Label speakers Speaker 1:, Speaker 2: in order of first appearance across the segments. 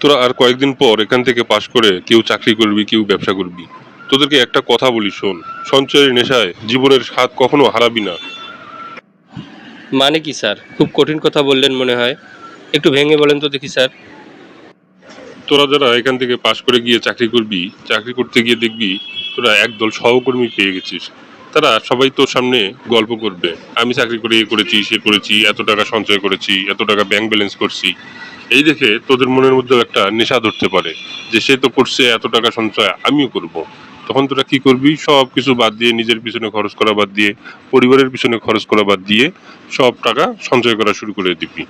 Speaker 1: তোরা আর কয়েকদিন পর এখান থেকে পাশ করে কেউ চাকরি করবি কেউ ব্যবসা করবি। তোদেরকে একটা কথা বলি শোন সঞ্চয়ের নেশায় জীবনের স্বাদ কখনো হারাবি না।
Speaker 2: মানে কি স্যার? খুব কঠিন কথা বললেন মনে হয়। একটু ভেঙে বলেন তো দেখি স্যার।
Speaker 1: তোরা যারা এখান থেকে পাশ করে গিয়ে চাকরি করবি চাকরি করতে গিয়ে দেখবি তোরা একদল সহকর্মী পেয়ে গেছিস। তারা সবাই তোর সামনে গল্প করবে। আমি চাকরি করে এ করেছি সে করেছি এত টাকা সঞ্চয় করেছি এত টাকা ব্যাংক ব্যালেন্স করছি। এই দেখে তোদের মনের মধ্যেও একটা নেশা ধরতে পারে যে সে তো করছে, এত টাকা সঞ্চয়, আমিও করব। তখন তোরা কি করবি? সব কিছু বাদ দিয়ে, নিজের পিছনে খরচ করা বাদ দিয়ে, পরিবারের পিছনে খরচ করা বাদ দিয়ে সব টাকা সঞ্চয় করা শুরু করে দিবি।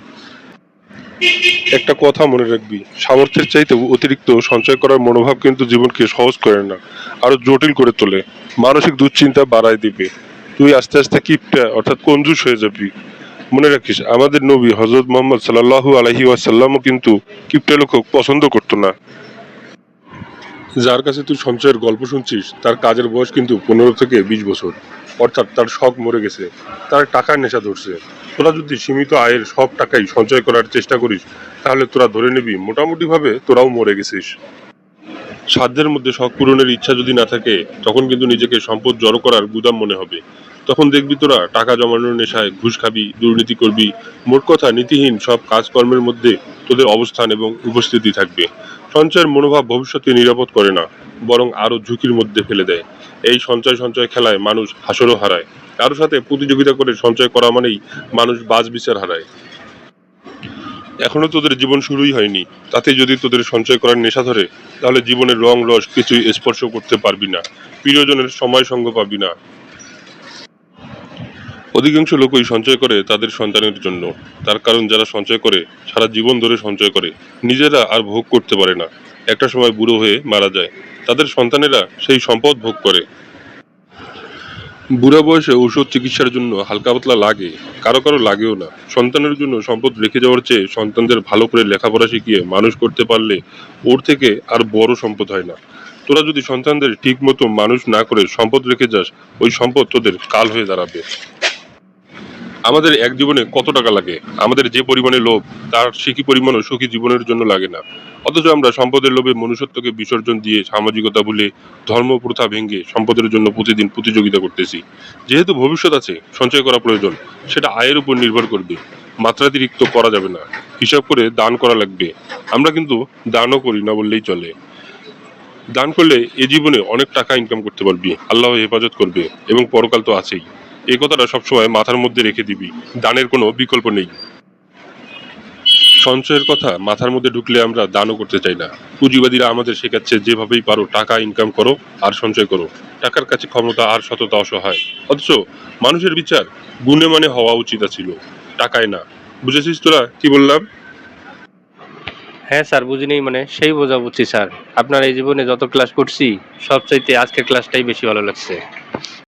Speaker 1: একটা কথা মনে রাখবি, সামর্থ্যের চাইতে অতিরিক্ত সঞ্চয় করার মনোভাব কিন্তু জীবনকে সহজ করে না, আরও জটিল করে তোলে। মানসিক দুশ্চিন্তা বাড়ায় দিবে। তুই আস্তে আস্তে কিপটা, অর্থাৎ কঞ্জুস হয়ে যাবি। মনে রাখিস, আমাদের নবী হজরত মোহাম্মদ সাল্লাল্লাহু আলহি ওয়াসাল্লামও কিন্তু কিপটে লোক পছন্দ করতো না। যার কাছে তুই সঞ্চয়ের গল্প শুনছিস, তার কাজের বয়স কিন্তু পনেরো থেকে বিশ বছর। অর্থাৎ তার শখ মরে গেছে, তার টাকার নেশা ধরছে। তোরা যদি সীমিত আয়ের সব টাকাই সঞ্চয় করার চেষ্টা করিস, তাহলে তোরা ধরে নিবি মোটামুটি ভাবে তোরাও মরে গেছিস। সাধ্যের মধ্যে শখ পূরণের ইচ্ছা যদি না থাকে, তখন কিন্তু নিজেকে সম্পদ জড়ো করার গুদাম মনে হবে। তখন দেখবি তোরা টাকা জমানোর নেশায় ঘুষ খাবি, দুর্নীতি করবি। মোট কথা, নীতিহীন সব কাজকর্মের মধ্যে তোদের অবস্থান এবং উপস্থিতি থাকবে। সঞ্চয়ের মনোভাব ভবিষ্যতে নিরাপদ করে না, বরং আরও ঝুঁকির মধ্যে ফেলে দেয়। এই সঞ্চয় সঞ্চয় খেলায় মানুষ হাসরও হারায়। কারোর সাথে প্রতিযোগিতা করে সঞ্চয় করা মানেই মানুষ বাজ বিচার হারায়। এখনও তোদের জীবন শুরুই হয়নি। তাতে যদি তোদের সঞ্চয় করার নেশা ধরে, তাহলে জীবনের রং, রস কিছুই স্পর্শ করতে পারবি না। প্রিয়জনের সময় সঙ্গ পাবি না। অধিকাংশ লোকই সঞ্চয় করে তাদের সন্তানের জন্য। তার কারণ যারা সঞ্চয় করে, সারা জীবন ধরে সঞ্চয় করে, নিজেরা আর ভোগ করতে পারে না। একটা সময় বুড়ো হয়ে মারা যায়। তাদের সন্তানেরা সেই সম্পদ ভোগ করে। বুড়া বয়সে ঔষধ চিকিৎসার জন্য হালকা পাতলা লাগে, কারও কারও লাগেও না। সন্তানের জন্য সম্পদ রেখে যাওয়ার চেয়ে সন্তানদের ভালো করে লেখাপড়া শিখিয়ে মানুষ করতে পারলে ওর থেকে আর বড় সম্পদ হয় না। তোরা যদি সন্তানদের ঠিক মতো মানুষ না করে সম্পদ রেখে যাস, ওই সম্পদ তোদের কাল হয়ে দাঁড়াবে। আমাদের এক জীবনে কত টাকা লাগে? আমাদের যে পরিমাণে লোভ, তার সিকি পরিমাণও সুখী জীবনের জন্য লাগে না? অথচ আমরা সম্পদের লোভে মনুষ্যত্বকে বিসর্জন দিয়ে সামাজিকতা ভুলে ধর্ম প্রথা ভেঙে সম্পদের জন্য প্রতিদিন প্রতিযোগিতা করতেছি। যেহেতু ভবিষ্যৎ আছে, সঞ্চয় করা প্রয়োজন, সেটা আয়ের উপর নির্ভর করবে। মাত্রাতিরিক্ত করা যাবে না। হিসাব করে দান করা লাগবে। আমরা কিন্তু দানও করি না বললেই চলে। দান করলে এ জীবনে অনেক টাকা ইনকাম করতে পারবি। আল্লাহ হেফাজত করবে এবং পরকাল তো আছেই। এই কথাটা সবসময় মাথার মধ্যে রেখে দিবি। দানের কোনো বিকল্প নেই। সঞ্চয়ের কথা মাথার মধ্যে ঢুকলে আমরা দানও করতে চাই না। পুঁজিবাদীরা আমাদের শেখাচ্ছে, যেভাবেই পারো টাকা ইনকাম করো আর সঞ্চয় করো। টাকার কাছে ক্ষমতা আর সততা অসহায়। অথচ মানুষের বিচার গুণে মানে হওয়া উচিত ছিল টাকায় না। বুঝেছিস তোরা কি বললাম?
Speaker 2: হ্যাঁ স্যার বুঝিনি মানে। সেই বোঝা বুঝছি স্যার। আপনার এই জীবনে যত ক্লাস করছি, সবচাইতে আজকের ক্লাসটাই বেশি ভালো লাগছে।